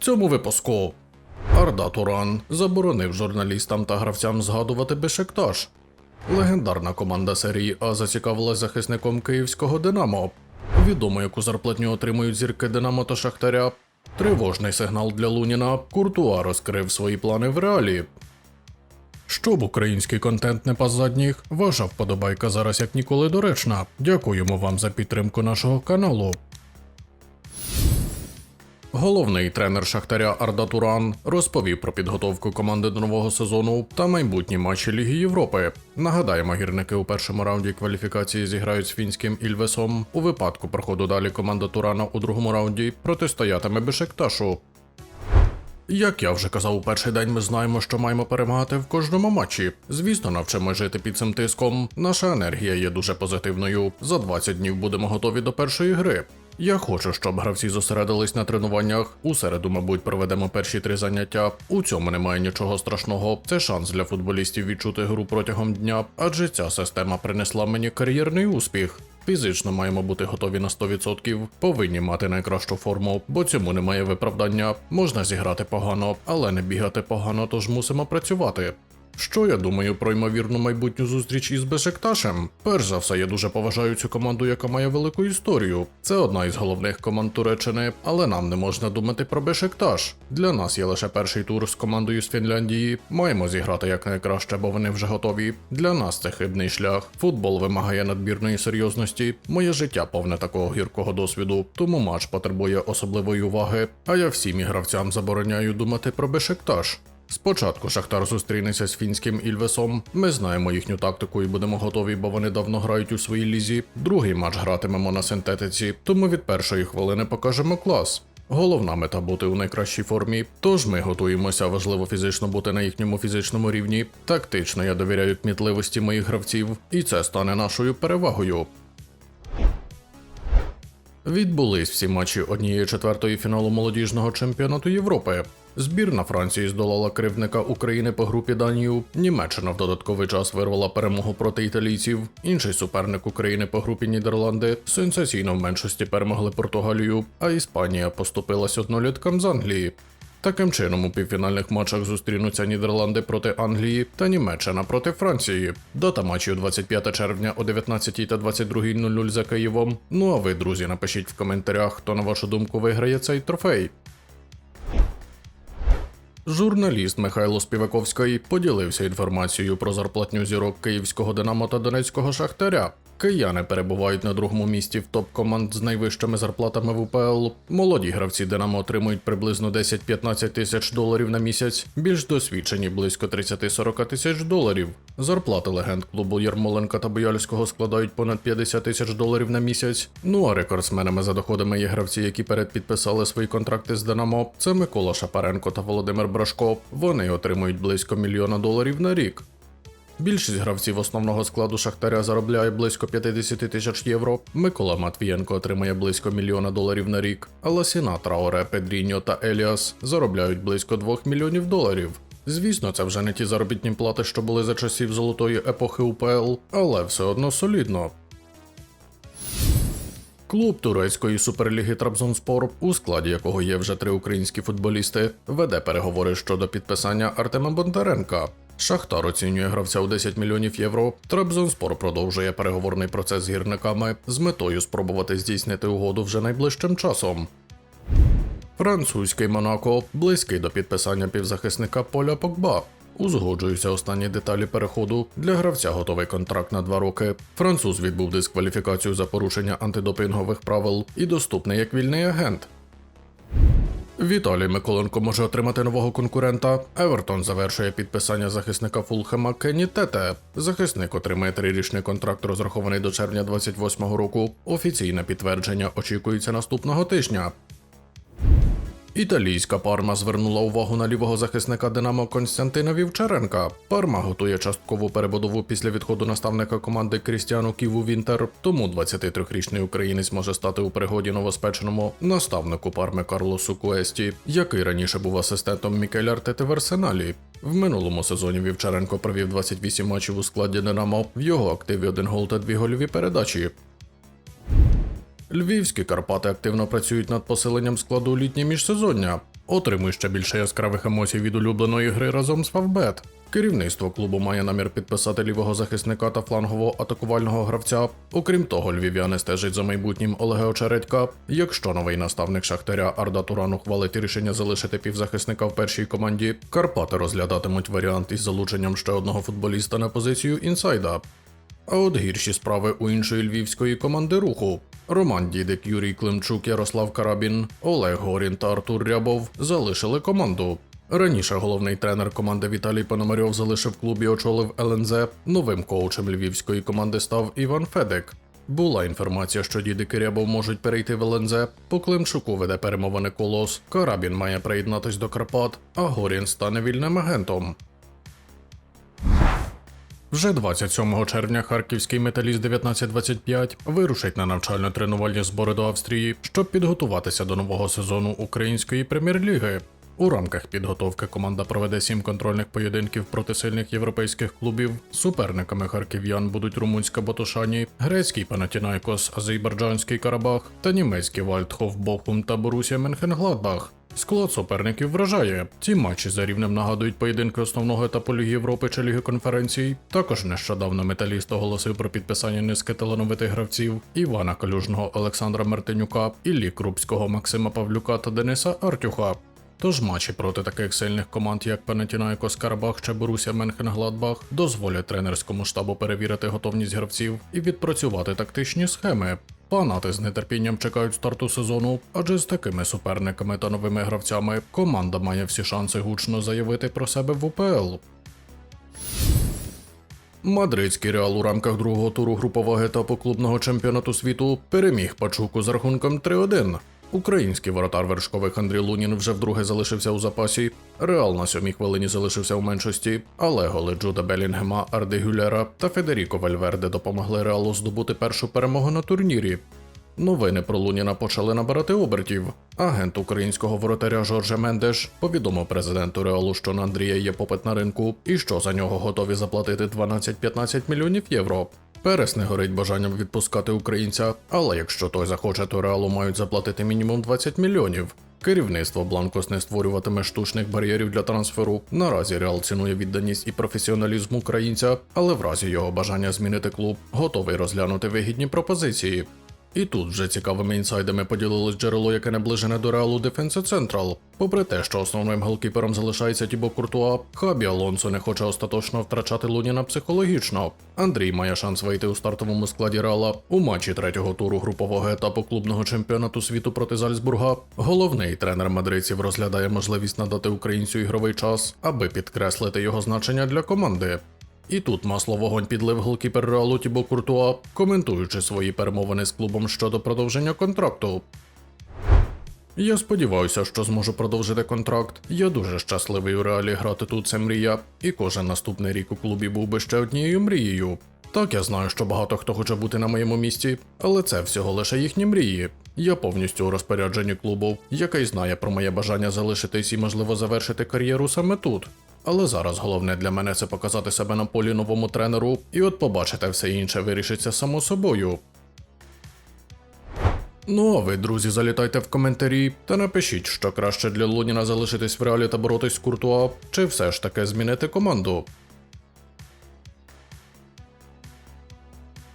цьому випуску. Арда Туран заборонив журналістам та гравцям згадувати Бешикташ. Легендарна команда серії А зацікавилась захисником київського Динамо. Відомо, яку зарплатню отримують зірки Динамо та Шахтаря. Тривожний сигнал для Луніна. Куртуа розкрив свої плани в реалі. Щоб український контент не пас задніх, ваша вподобайка зараз як ніколи доречна. Дякуємо вам за підтримку нашого каналу. Головний тренер Шахтаря Арда Туран розповів про підготовку команди до нового сезону та майбутні матчі Ліги Європи. Нагадаємо, гірники у першому раунді кваліфікації зіграють з фінським Ільвесом. У випадку проходу далі команда Турана у другому раунді протистоятиме Бешикташу. Як я вже казав у перший день, ми знаємо, що маємо перемагати в кожному матчі. Звісно, навчимо жити під цим тиском. Наша енергія є дуже позитивною. За 20 днів будемо готові до першої гри. Я хочу, щоб гравці зосередились на тренуваннях. У середу, мабуть, проведемо перші три заняття. У цьому немає нічого страшного. Це шанс для футболістів відчути гру протягом дня, адже ця система принесла мені кар'єрний успіх. Фізично маємо бути готові на 100%, повинні мати найкращу форму, бо цьому немає виправдання. Можна зіграти погано, але не бігати погано, тож мусимо працювати. Що я думаю про ймовірну майбутню зустріч із Бешикташем? Перш за все, я дуже поважаю цю команду, яка має велику історію. Це одна із головних команд Туреччини, але нам не можна думати про Бешикташ. Для нас є лише перший тур з командою з Фінляндії. Маємо зіграти якнайкраще, бо вони вже готові. Для нас це хибний шлях. Футбол вимагає надмірної серйозності. Моє життя повне такого гіркого досвіду, тому матч потребує особливої уваги. А я всім ігравцям забороняю думати про Бешикташ. Спочатку Шахтар зустрінеться з фінським Ільвесом. Ми знаємо їхню тактику і будемо готові, бо вони давно грають у своїй лізі. Другий матч гратимемо на синтетиці, тому від першої хвилини покажемо клас. Головна мета бути у найкращій формі, тож ми готуємося, важливо фізично бути на їхньому фізичному рівні. Тактично я довіряю кмітливості моїх гравців, і це стане нашою перевагою. Відбулись всі матчі однієї четвертої фіналу молодіжного чемпіонату Європи. Збірна Франції здолала кривдника України по групі Данію. Німеччина в додатковий час вирвала перемогу проти італійців. Інший суперник України по групі Нідерланди сенсаційно в меншості перемогли Португалію, а Іспанія поступилась одноліткам з Англії. Таким чином, у півфінальних матчах зустрінуться Нідерланди проти Англії та Німеччина проти Франції. Дата матчів 25 червня о 19 та 22.00 за Києвом. Ну а ви, друзі, напишіть в коментарях, хто на вашу думку виграє цей трофей. Журналіст Михайло Співаковський поділився інформацією про зарплатню зірок київського Динамо та Донецького Шахтаря. Кияни перебувають на другому місці в топ команд з найвищими зарплатами в УПЛ. Молоді гравці Динамо отримують приблизно 10-15 тисяч доларів на місяць, більш досвідчені близько 30-40 тисяч доларів. Зарплати легенд клубу Ярмоленка та Бояльського складають понад 50 тисяч доларів на місяць. Ну а рекордсменами за доходами є гравці, які передпідписали свої контракти з Динамо. Це Микола Шапаренко та Володимир Брашко. Вони отримують близько мільйона доларів на рік. Більшість гравців основного складу Шахтаря заробляє близько 50 тисяч євро. Микола Матвієнко отримує близько мільйона доларів на рік. А Ласіна, Траоре, Педріньо та Еліас заробляють близько 2 мільйонів доларів. Звісно, це вже не ті заробітні плати, що були за часів золотої епохи УПЛ, але все одно солідно. Клуб турецької суперліги Трабзонспор, у складі якого є вже три українські футболісти, веде переговори щодо підписання Артема Бондаренка. Шахтар оцінює гравця у 10 мільйонів євро. Трабзонспор продовжує переговорний процес з гірниками з метою спробувати здійснити угоду вже найближчим часом. Французький Монако близький до підписання півзахисника Поля Погба. Узгоджуються останні деталі переходу. Для гравця готовий контракт на два роки. Француз відбув дискваліфікацію за порушення антидопінгових правил і доступний як вільний агент. Віталій Миколенко може отримати нового конкурента. Евертон завершує підписання захисника Фулхема Кенні Тете. Захисник отримає трирічний контракт, розрахований до червня 28-го року. Офіційне підтвердження очікується наступного тижня. Італійська парма звернула увагу на лівого захисника Динамо Константина Вівчаренка. Парма готує часткову перебудову після відходу наставника команди Крістіану Ківу Вінтер. Тому 23-річний українець може стати у пригоді новоспеченому наставнику парми Карлосу Куесті, який раніше був асистентом Мікеля Артети в Арсеналі. В минулому сезоні Вівчаренко провів 28 матчів у складі Динамо. В його активі один гол та дві гольові передачі. Львівські Карпати активно працюють над посиленням складу літнє міжсезоння. Отримуй ще більше яскравих емоцій від улюбленої гри разом з Фавбет. Керівництво клубу має намір підписати лівого захисника та флангового атакувального гравця. Окрім того, львів'яни стежать за майбутнім Олега Очередька. Якщо новий наставник Шахтаря Арда Туран ухвалить рішення залишити півзахисника в першій команді, Карпати розглядатимуть варіант із залученням ще одного футболіста на позицію інсайда. А от гірші справи у іншої львівської команди руху. Роман Дідик, Юрій Климчук, Ярослав Карабін, Олег Горін та Артур Рябов залишили команду. Раніше головний тренер команди Віталій Пономарьов залишив клуб і очолив ЛНЗ. Новим коучем львівської команди став Іван Федек. Була інформація, що Дідик і Рябов можуть перейти в ЛНЗ. По Климчуку веде перемовини колос. Карабін має приєднатись до Карпат, а Горін стане вільним агентом. Вже 27 червня харківський металіст 1925 вирушить на навчально-тренувальні збори до Австрії, щоб підготуватися до нового сезону української прем'єр-ліги. У рамках підготовки команда проведе сім контрольних поєдинків проти сильних європейських клубів. Суперниками харків'ян будуть румунська Ботошані, грецький Панатінайкос, азербайджанський Карабах та німецький Вальдхоф Бохум та Борусія Менхенгладбах. Склад суперників вражає. Ці матчі за рівнем нагадують поєдинки основного етапу Ліги Європи чи Ліги конференцій. Також нещодавно металіст оголосив про підписання низки талановитих гравців Івана Калюжного, Олександра Мартинюка, Іллі Крупського, Максима Павлюка та Дениса Артюха. Тож матчі проти таких сильних команд, як Панатінайкос Карабах чи Борусія Менхенгладбах, дозволять тренерському штабу перевірити готовність гравців і відпрацювати тактичні схеми. Фанати з нетерпінням чекають старту сезону, адже з такими суперниками та новими гравцями команда має всі шанси гучно заявити про себе в УПЛ. Мадридський реал у рамках другого туру групового етапу клубного чемпіонату світу переміг Пачуку з рахунком 3-1. Український воротар вершкових Андрій Лунін вже вдруге залишився у запасі. Реал на сьомій хвилині залишився у меншості, але голи Джуда Белінгема, Арди Гюлера та Федеріко Вальверде допомогли Реалу здобути першу перемогу на турнірі. Новини про Луніна почали набирати обертів. Агент українського воротаря Жорже Мендеш повідомив президенту Реалу, що на Андрія є попит на ринку і що за нього готові заплатити 12-15 мільйонів євро. Перес не горить бажанням відпускати українця, але якщо той захоче, то реалу мають заплатити мінімум 20 мільйонів. Керівництво Бланкос не створюватиме штучних бар'єрів для трансферу. Наразі Реал цінує відданість і професіоналізм українця, але в разі його бажання змінити клуб, готовий розглянути вигідні пропозиції. І тут вже цікавими інсайдами поділилось джерело, яке наближене до реалу Defense Central. Попри те, що основним голкіпером залишається Тібо Куртуа, Хабі Алонсо не хоче остаточно втрачати Луніна психологічно. Андрій має шанс вийти у стартовому складі Реала у матчі третього туру групового етапу клубного чемпіонату світу проти Зальцбурга. Головний тренер мадридців розглядає можливість надати українцю ігровий час, аби підкреслити його значення для команди. І тут масло вогонь підлив голкіпер Реалу Тібо Куртуа, коментуючи свої перемовини з клубом щодо продовження контракту. Я сподіваюся, що зможу продовжити контракт. Я дуже щасливий у реалі грати тут це мрія, і кожен наступний рік у клубі був би ще однією мрією. Так, я знаю, що багато хто хоче бути на моєму місці, але це всього лише їхні мрії. Я повністю у розпорядженні клубу, який знає про моє бажання залишитись і, можливо, завершити кар'єру саме тут. Але зараз головне для мене це показати себе на полі новому тренеру, і от побачите, все інше вирішиться само собою. Ну а ви, друзі, залітайте в коментарі та напишіть, що краще для Луніна залишитись в реалі та боротись з Куртуа, чи все ж таки змінити команду.